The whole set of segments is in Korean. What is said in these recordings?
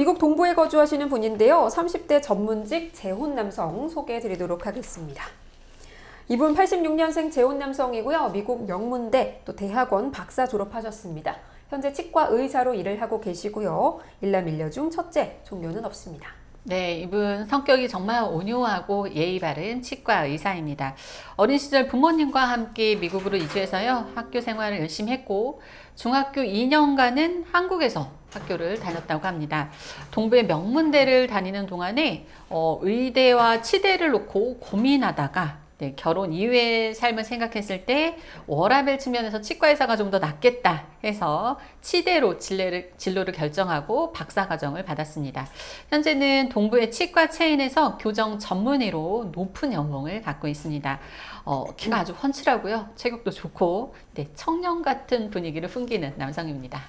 미국 동부에 거주하시는 분인데요. 30대 전문직 재혼 남성 소개해 드리도록 하겠습니다. 이분 86년생 재혼 남성이고요. 미국 명문대 또 대학원 박사 졸업하셨습니다. 현재 치과 의사로 일을 하고 계시고요. 일남일녀 중 첫째, 종교는 없습니다. 네, 이분 성격이 정말 온유하고 예의 바른 치과 의사입니다. 어린 시절 부모님과 함께 미국으로 이주해서요, 학교 생활을 열심히 했고, 중학교 2년간은 한국에서 학교를 다녔다고 합니다. 동부의 명문대를 다니는 동안에 어, 의대와 치대를 놓고 고민하다가 네, 결혼 이후의 삶을 생각했을 때 워라벨 측면에서 치과 의사가 좀 더 낫겠다 해서 치대로 진례를, 진로를 결정하고 박사과정을 받았습니다. 현재는 동부의 치과 체인에서 교정 전문의로 높은 연봉을 갖고 있습니다. 어, 키가 아주 훤칠하고요. 체격도 좋고 네, 청년 같은 분위기를 풍기는 남성입니다.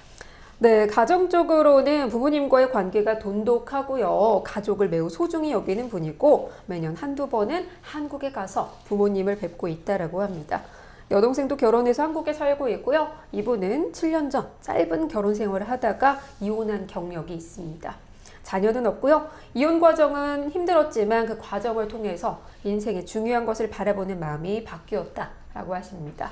네, 가정적으로는 부모님과의 관계가 돈독하고요. 가족을 매우 소중히 여기는 분이고 매년 한두 번은 한국에 가서 부모님을 뵙고 있다라고 합니다. 여동생도 결혼해서 한국에 살고 있고요. 이분은 7년 전 짧은 결혼 생활을 하다가 이혼한 경력이 있습니다. 자녀는 없고요. 이혼 과정은 힘들었지만 그 과정을 통해서 인생의 중요한 것을 바라보는 마음이 바뀌었다라고 하십니다.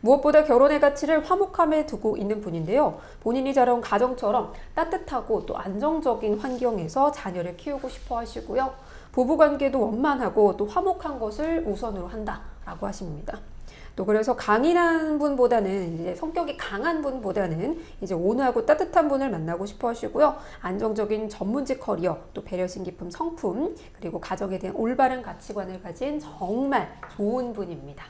무엇보다 결혼의 가치를 화목함에 두고 있는 분인데요. 본인이 자라온 가정처럼 따뜻하고 또 안정적인 환경에서 자녀를 키우고 싶어 하시고요. 부부 관계도 원만하고 또 화목한 것을 우선으로 한다라고 하십니다. 또 그래서 강인한 분보다는 이제 성격이 강한 분보다는 이제 온화하고 따뜻한 분을 만나고 싶어 하시고요. 안정적인 전문직 커리어, 또 배려심 깊은 성품, 그리고 가정에 대한 올바른 가치관을 가진 정말 좋은 분입니다.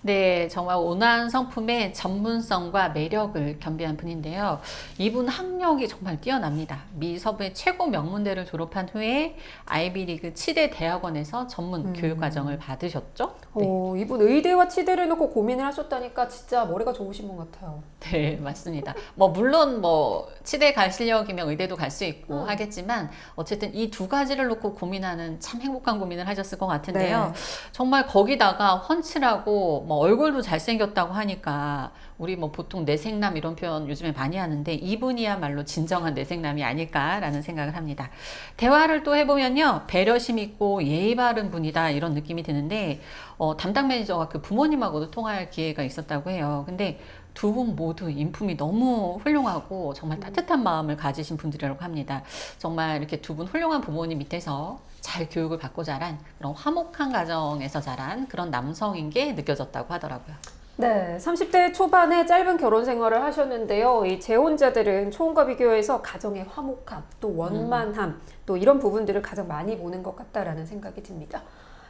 네, 정말 온화한 성품의 전문성과 매력을 겸비한 분인데요. 이분 학력이 정말 뛰어납니다. 미 서부의 최고 명문대를 졸업한 후에 아이비리그 치대 대학원에서 전문 음. 교육 과정을 받으셨죠? 네. 어, 이분 의대와 치대를 놓고 고민을 하셨다니까 진짜 머리가 좋으신 분 같아요. 네, 맞습니다. 뭐 물론 뭐 치대 갈 실력이면 의대도 갈 수 있고 음. 하겠지만 어쨌든 이 두 가지를 놓고 고민하는 참 행복한 고민을 하셨을 것 같은데요. 네. 정말 거기다가 훤칠하고 뭐 얼굴도 잘생겼다고 하니까 우리 뭐 보통 내생남 이런 표현 요즘에 많이 하는데 이분이야말로 진정한 내생남이 아닐까라는 생각을 합니다. 대화를 또 해보면요 배려심 있고 예의 바른 분이다 이런 느낌이 드는데 어, 담당 매니저가 그 부모님하고도 통화할 기회가 있었다고 해요. 근데 두 분 모두 인품이 너무 훌륭하고 정말 따뜻한 마음을 가지신 분들이라고 합니다. 정말 이렇게 두 분 훌륭한 부모님 밑에서 잘 교육을 받고 자란 그런 화목한 가정에서 자란 그런 남성인 게 느껴졌다고 하더라고요. 네, 30대 초반에 짧은 결혼 생활을 하셨는데요. 이 재혼자들은 초혼과 비교해서 가정의 화목함, 또 원만함, 또 이런 부분들을 가장 많이 보는 것 같다라는 생각이 듭니다.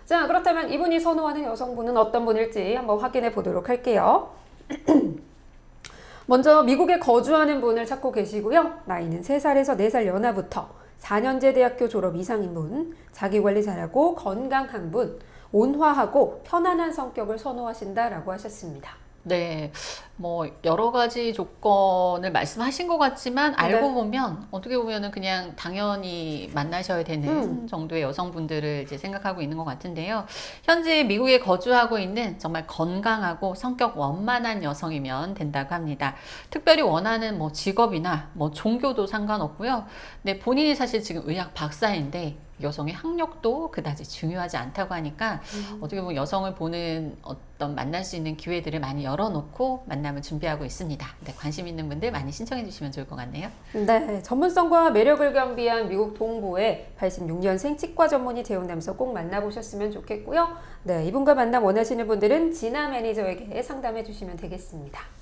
자, 그렇다면 이분이 선호하는 여성분은 어떤 분일지 한번 확인해 보도록 할게요. 먼저 미국에 거주하는 분을 찾고 계시고요. 나이는 3살에서 4살 연하부터 4년제 대학교 졸업 이상인 분, 자기관리 잘하고 건강한 분, 온화하고 편안한 성격을 선호하신다라고 하셨습니다. 네, 뭐 여러 가지 조건을 말씀하신 것 같지만 알고 네. 보면 어떻게 보면은 그냥 당연히 만나셔야 되는 음. 정도의 여성분들을 이제 생각하고 있는 것 같은데요. 현재 미국에 거주하고 있는 정말 건강하고 성격 원만한 여성이면 된다고 합니다. 특별히 원하는 뭐 직업이나 뭐 종교도 상관없고요. 네, 본인이 사실 지금 의학 박사인데 여성의 학력도 그다지 중요하지 않다고 하니까 어떻게 보면 여성을 보는 어떤 만날 수 있는 기회들을 많이 열어놓고 만남을 준비하고 있습니다. 네, 관심 있는 분들 많이 신청해 주시면 좋을 것 같네요. 네, 전문성과 매력을 겸비한 미국 동부의 86년생 치과 전문의 남성 꼭 만나보셨으면 좋겠고요. 네, 이분과 만남 원하시는 분들은 진아 매니저에게 상담해 주시면 되겠습니다.